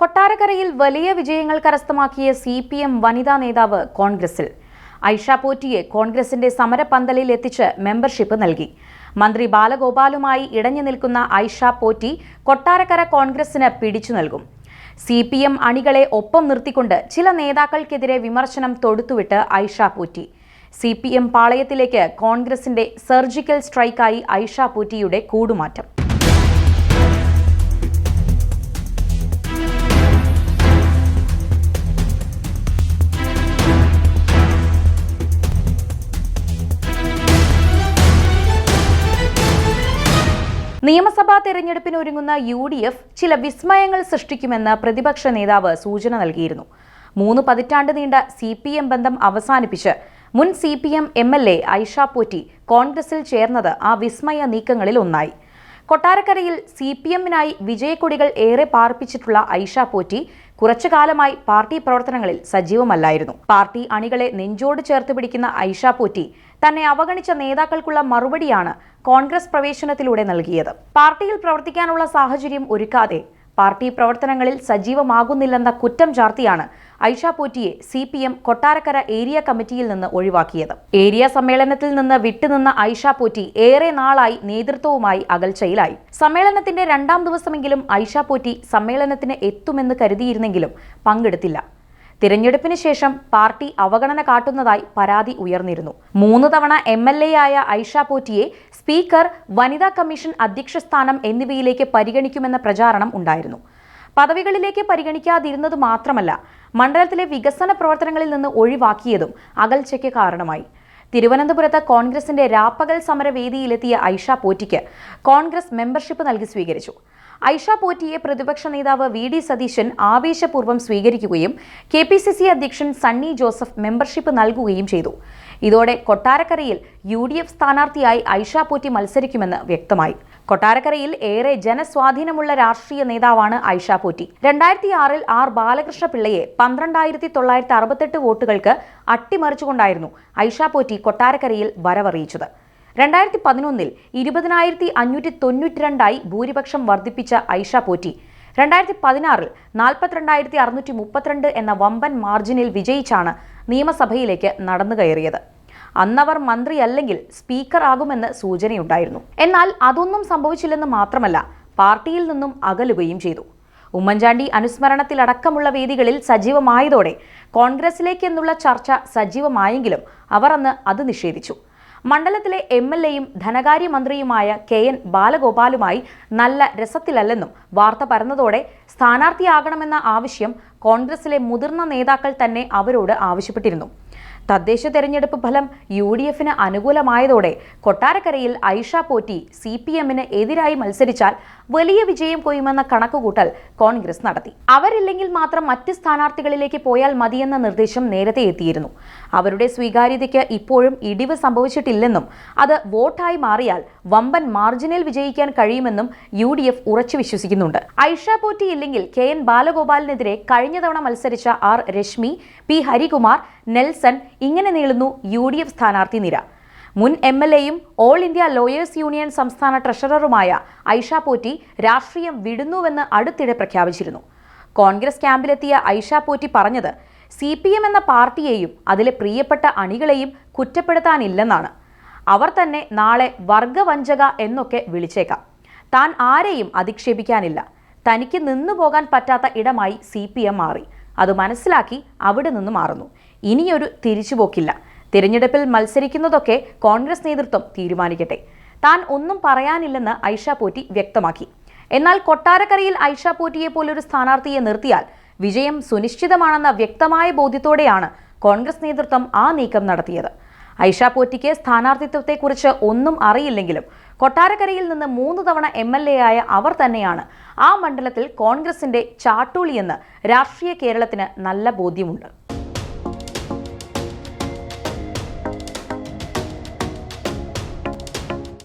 കൊട്ടാരക്കരയിൽ വലിയ വിജയങ്ങൾ കരസ്ഥമാക്കിയ സി പി എം വനിതാ നേതാവ് കോൺഗ്രസിൽ. ഐഷ പോറ്റിയെ കോൺഗ്രസിന്റെ സമരപന്തലിൽ എത്തിച്ച് മെമ്പർഷിപ്പ് നൽകി. മന്ത്രി ബാലഗോപാലുമായി ഇടഞ്ഞു നിൽക്കുന്ന ഐഷ പോറ്റി കൊട്ടാരക്കര കോൺഗ്രസിന് പിടിച്ചു നൽകും. സി പി എം അണികളെ ഒപ്പം നിർത്തിക്കൊണ്ട് ചില നേതാക്കൾക്കെതിരെ വിമർശനം തൊടുത്തുവിട്ട് Aisha Potty. C P M പാളയത്തിലേക്ക് കോൺഗ്രസിന്റെ സർജിക്കൽ സ്ട്രൈക്കായി ഐഷ പോറ്റിയുടെ കൂടുമാറ്റം. നിയമസഭാ തെരഞ്ഞെടുപ്പിന് ഒരുങ്ങുന്ന യു ഡി എഫ് ചില വിസ്മയങ്ങൾ സൃഷ്ടിക്കുമെന്ന് പ്രതിപക്ഷ നേതാവ് സൂചന നൽകിയിരുന്നു. മൂന്ന് പതിറ്റാണ്ട് നീണ്ട സി പി എം ബന്ധം അവസാനിപ്പിച്ച് മുൻ C P M M L A Aisha Potty കോൺഗ്രസിൽ ചേർന്നത് ആ വിസ്മയ നീക്കങ്ങളിൽ ഒന്നായി. കൊട്ടാരക്കരയിൽ സി പി എമ്മിനായി വിജയക്കൊടികൾ ഏറെ പാർപ്പിച്ചിട്ടുള്ള ഐഷ പോറ്റി കുറച്ചു കാലമായി പാർട്ടി പ്രവർത്തനങ്ങളിൽ സജീവമല്ലായിരുന്നു. പാർട്ടി അണികളെ നെഞ്ചോട് ചേർത്ത് പിടിക്കുന്ന ഐഷ പോറ്റി തന്നെ അവഗണിച്ച നേതാക്കൾക്കുള്ള മറുപടിയാണ് കോൺഗ്രസ് പ്രവേശനത്തിലൂടെ നൽകിയത്. പാർട്ടിയിൽ പ്രവർത്തിക്കാനുള്ള സാഹചര്യം ഒരുക്കാതെ പാർട്ടി പ്രവർത്തനങ്ങളിൽ സജീവമാകുന്നില്ലെന്ന കുറ്റം ചാർത്തിയാണ് Aisha പോറ്റിയെ C P M Kottarakkara area കമ്മിറ്റിയിൽ നിന്ന് ഒഴിവാക്കിയത്. ഏരിയ സമ്മേളനത്തിൽ നിന്ന് വിട്ടുനിന്ന ഐഷ പോറ്റി ഏറെ നാളായി നേതൃത്വവുമായി അകൽച്ചയിലായി. സമ്മേളനത്തിന്റെ രണ്ടാം ദിവസമെങ്കിലും ഐഷ പോറ്റി സമ്മേളനത്തിന് എത്തുമെന്ന് കരുതിയിരുന്നെങ്കിലും പങ്കെടുത്തില്ല. തിരഞ്ഞെടുപ്പിന് ശേഷം പാർട്ടി അവഗണന കാട്ടുന്നതായി പരാതി ഉയർന്നിരുന്നു. മൂന്ന് തവണ എം എൽ എ ആയ ഐഷ പോറ്റിയെ സ്പീക്കർ വനിതാ കമ്മീഷൻ അധ്യക്ഷ സ്ഥാനം എന്നിവയിലേക്ക് പരിഗണിക്കുമെന്ന പ്രചാരണം ഉണ്ടായിരുന്നു. പദവികളിലേക്ക് പരിഗണിക്കാതിരുന്നത് മാത്രമല്ല മണ്ഡലത്തിലെ വികസന പ്രവർത്തനങ്ങളിൽ നിന്ന് ഒഴിവാക്കിയതും അകൽച്ചയ്ക്ക് കാരണമായി. തിരുവനന്തപുരത്ത് കോൺഗ്രസിന്റെ രാപ്പകൽ സമരവേദിയിലെത്തിയ ഐഷ പോറ്റിക്ക് കോൺഗ്രസ് മെമ്പർഷിപ്പ് നൽകി സ്വീകരിച്ചു. ഐഷ പോറ്റിയെ പ്രതിപക്ഷ നേതാവ് വി ഡി സതീശൻ ആവേശപൂർവം സ്വീകരിക്കുകയും കെ പി സി സി അധ്യക്ഷൻ സണ്ണി ജോസഫ് മെമ്പർഷിപ്പ് നൽകുകയും ചെയ്തു. ഇതോടെ കൊട്ടാരക്കരയിൽ യു ഡി എഫ് സ്ഥാനാർത്ഥിയായി ഐഷ പോറ്റി മത്സരിക്കുമെന്ന് വ്യക്തമായി. കൊട്ടാരക്കരയിൽ ഏറെ ജനസ്വാധീനമുള്ള രാഷ്ട്രീയ നേതാവാണ് ഐഷ പോറ്റി. രണ്ടായിരത്തി ആറിൽ ആർ ബാലകൃഷ്ണ പിള്ളയെ പന്ത്രണ്ടായിരത്തി തൊള്ളായിരത്തി അറുപത്തെട്ട് വോട്ടുകൾക്ക് അട്ടിമറിച്ചുകൊണ്ടായിരുന്നു ഐഷ പോറ്റി കൊട്ടാരക്കരയിൽ വരവറിയിച്ചത്. രണ്ടായിരത്തി പതിനൊന്നിൽ ഇരുപതിനായിരത്തി അഞ്ഞൂറ്റി തൊണ്ണൂറ്റിരണ്ടായി ഭൂരിപക്ഷം വർദ്ധിപ്പിച്ച ഐഷ പോറ്റി. രണ്ടായിരത്തി പതിനാറിൽ നാൽപ്പത്തിരണ്ടായിരത്തി അറുന്നൂറ്റി മുപ്പത്തിരണ്ട് എന്ന വമ്പൻ മാർജിനിൽ വിജയിച്ചാണ് നിയമസഭയിലേക്ക് നടന്നു കയറിയത്. അന്നവർ മന്ത്രിയല്ലെങ്കിൽ സ്പീക്കർ ആകുമെന്ന് സൂചനയുണ്ടായിരുന്നു. എന്നാൽ അതൊന്നും സംഭവിച്ചില്ലെന്ന് മാത്രമല്ല പാർട്ടിയിൽ നിന്നും അകലുകയും ചെയ്തു. ഉമ്മൻചാണ്ടി അനുസ്മരണത്തിലടക്കമുള്ള വേദികളിൽ സജീവമായതോടെ കോൺഗ്രസിലേക്കെന്നുള്ള ചർച്ച സജീവമായെങ്കിലും അവർ അന്ന് അത് നിഷേധിച്ചു. മണ്ഡലത്തിലെ എം എൽ എയും ധനകാര്യമന്ത്രിയുമായ കെ എൻ ബാലഗോപാലുമായി നല്ല രസത്തിലല്ലെന്നും വാർത്ത പരന്നതോടെ സ്ഥാനാർത്ഥിയാകണമെന്ന ആവശ്യം കോൺഗ്രസിലെ മുതിർന്ന നേതാക്കൾ തന്നെ അവരോട് ആവശ്യപ്പെട്ടിരുന്നു. തദ്ദേശ തെരഞ്ഞെടുപ്പ് ഫലം യു ഡി എഫിന് അനുകൂലമായതോടെ കൊട്ടാരക്കരയിൽ ഐഷ പോറ്റി സി പി എമ്മിന് എതിരായി മത്സരിച്ചാൽ വലിയ വിജയം കൊയ്യുമെന്ന കണക്കുകൂട്ടൽ കോൺഗ്രസ് നടത്തി. അവരില്ലെങ്കിൽ മാത്രം മറ്റ് സ്ഥാനാർത്ഥികളിലേക്ക് പോയാൽ മതിയെന്ന നിർദ്ദേശം നേരത്തെ എത്തിയിരുന്നു. അവരുടെ സ്വീകാര്യതയ്ക്ക് ഇപ്പോഴും ഇടിവ് സംഭവിച്ചിട്ടില്ലെന്നും അത് വോട്ടായി മാറിയാൽ വമ്പൻ മാർജിനിൽ വിജയിക്കാൻ കഴിയുമെന്നും യു ഡി എഫ് ഉറച്ചു വിശ്വസിക്കുന്നുണ്ട്. ഐഷ പോറ്റി ഇല്ലെങ്കിൽ കെ എൻ ബാലഗോപാലിനെതിരെ കഴിഞ്ഞ തവണ മത്സരിച്ച R Rashmi P Harikumar Nelson ഇങ്ങനെ നീളുന്നു യു ഡി എഫ് സ്ഥാനാർത്ഥി നിര. മുൻ എം എൽ എയും ഓൾ ഇന്ത്യ ലോയേഴ്സ് യൂണിയൻ സംസ്ഥാന ട്രഷററുമായ ഐഷ പോറ്റി രാഷ്ട്രീയം വിടുന്നുവെന്ന് അടുത്തിടെ പ്രഖ്യാപിച്ചിരുന്നു. കോൺഗ്രസ് ക്യാമ്പിലെത്തിയ ഐഷ പോറ്റി പറഞ്ഞത് സി പി എം എന്ന പാർട്ടിയെയും അതിലെ പ്രിയപ്പെട്ട അണികളെയും കുറ്റപ്പെടുത്താനില്ലെന്നാണ്. അവർ തന്നെ നാളെ വർഗവഞ്ചക എന്നൊക്കെ വിളിച്ചേക്കാം. താൻ ആരെയും അധിക്ഷേപിക്കാനില്ല. തനിക്ക് നിന്നു പോകാൻ പറ്റാത്ത ഇടമായി സി പി എം മാറി. അത് മനസ്സിലാക്കി അവിടെ നിന്ന് മാറുന്നു. ഇനിയൊരു തിരിച്ചുപോക്കില്ല. തിരഞ്ഞെടുപ്പിൽ മത്സരിക്കുന്നതൊക്കെ കോൺഗ്രസ് നേതൃത്വം തീരുമാനിക്കട്ടെ. താൻ ഒന്നും പറയാനില്ലെന്ന് ഐഷ പോറ്റി വ്യക്തമാക്കി. എന്നാൽ കൊട്ടാരക്കരയിൽ ഐഷ പോറ്റിയെ പോലൊരു സ്ഥാനാർത്ഥിയെ നിർത്തിയാൽ വിജയം സുനിശ്ചിതമാണെന്ന വ്യക്തമായ ബോധ്യത്തോടെയാണ് കോൺഗ്രസ് നേതൃത്വം ആ നീക്കം നടത്തിയത്. ഐഷ പോറ്റിക്ക് സ്ഥാനാർത്ഥിത്വത്തെക്കുറിച്ച് ഒന്നും അറിയില്ലെങ്കിലും കൊട്ടാരക്കരയിൽ നിന്ന് മൂന്ന് തവണ എം എൽ എ ആയ അവർ തന്നെയാണ് ആ മണ്ഡലത്തിൽ കോൺഗ്രസിന്റെ ചാട്ടൂളിയെന്ന് രാഷ്ട്രീയ കേരളത്തിന് നല്ല ബോധ്യമുണ്ട്.